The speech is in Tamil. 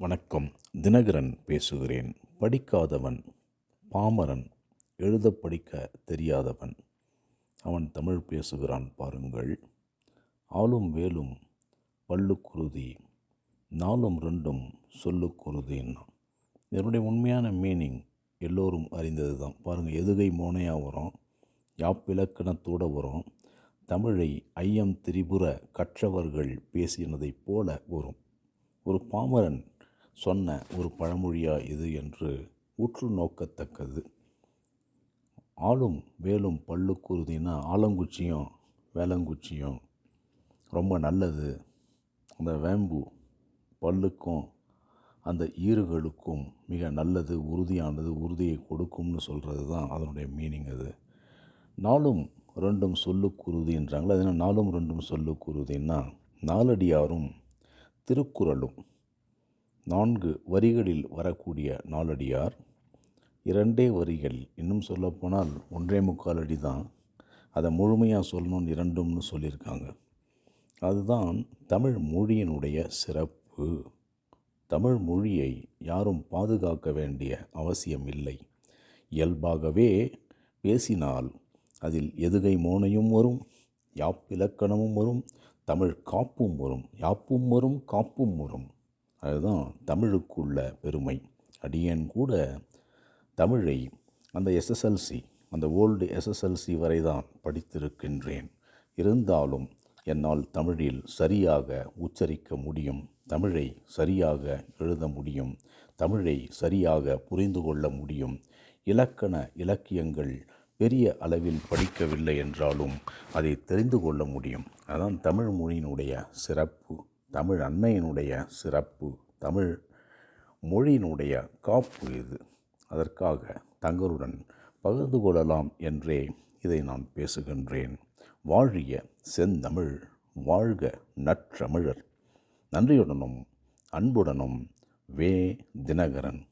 வணக்கம். தினகரன் பேசுகிறேன். படிக்காதவன் பாமரன் எழுத படிக்க தெரியாதவன். அவன் தமிழ் பேசுகிறான் பாருங்கள். ஆளும் வேலும் பல்லுக்குருதி நாலும் ரெண்டும் சொல்லுக்குருதின்னா இதனுடைய உண்மையான மீனிங் எல்லோரும் அறிந்தது தான் பாருங்கள் எதுகை மோனையாக வரும் யாப்பிலக்கணத்தோடு வரும் தமிழை ஐயம் திரிபுர கற்றவர்கள் பேசினதைப் போல வரும். ஒரு பாமரன் சொன்ன ஒரு பழமொழியா இது என்று உற்று நோக்கத்தக்கது. ஆளும் வேலும் பல்லுக்குருதினா ஆலங்குச்சியும் வேலங்குச்சியும் ரொம்ப நல்லது. அந்த வேம்பு பல்லுக்கும் அந்த ஈறுகளுக்கும் மிக நல்லது உறுதியானது உறுதியை கொடுக்கும்னு சொல்கிறது தான் அதனுடைய மீனிங் அது. நாளும் ரெண்டும் சொல்லுக்குருதின்றாங்களா அது என்ன? நாளும் ரெண்டும் சொல்லுக்குருதின்னா நாலடியாரும் திருக்குறளும். நான்கு வரிகளில் வரக்கூடிய நாலடியார் இரண்டே வரிகள் இன்னும் சொல்லப்போனால் ஒன்றே முக்கால் அடி தான் அதை முழுமையாக சொல்லணும்னு இரண்டும்னு சொல்லியிருக்காங்க. அதுதான் தமிழ் மொழியினுடைய சிறப்பு. தமிழ் மொழியை யாரும் பாதுகாக்க வேண்டிய அவசியம் இல்லை. இயல்பாகவே பேசினால் அதில் எதுகை மோனையும் வரும் யாப்பிலக்கணமும் வரும் தமிழ் காப்பும் வரும் யாப்பும் வரும் காப்பும் வரும். அதுதான் தமிழுக்குள்ள பெருமை. அடியேன் கூட தமிழை அந்த எஸ்எஸ்எல்சி அந்த ஓல்டு எஸ்எஸ்எல்சி வரை தான் படித்திருக்கின்றேன். இருந்தாலும் என்னால் தமிழில் சரியாக உச்சரிக்க முடியும் தமிழை சரியாக எழுத முடியும் தமிழை சரியாக புரிந்து கொள்ள முடியும். இலக்கண இலக்கியங்கள் பெரிய அளவில் படிக்கவில்லை என்றாலும் அதை தெரிந்து கொள்ள முடியும். அதான் தமிழ் மொழியினுடைய சிறப்பு. தமிழ் அன்மையினுடைய சிறப்பு தமிழ் மொழியினுடைய காப்பு இது. அதற்காக தங்களுடன் பகிர்ந்து கொள்ளலாம் என்றே இதை நான் பேசுகின்றேன். வாழிய செந்தமிழ் வாழ்க நற்றமிழர். நன்றியுடனும் அன்புடனும் வே தினகரன்.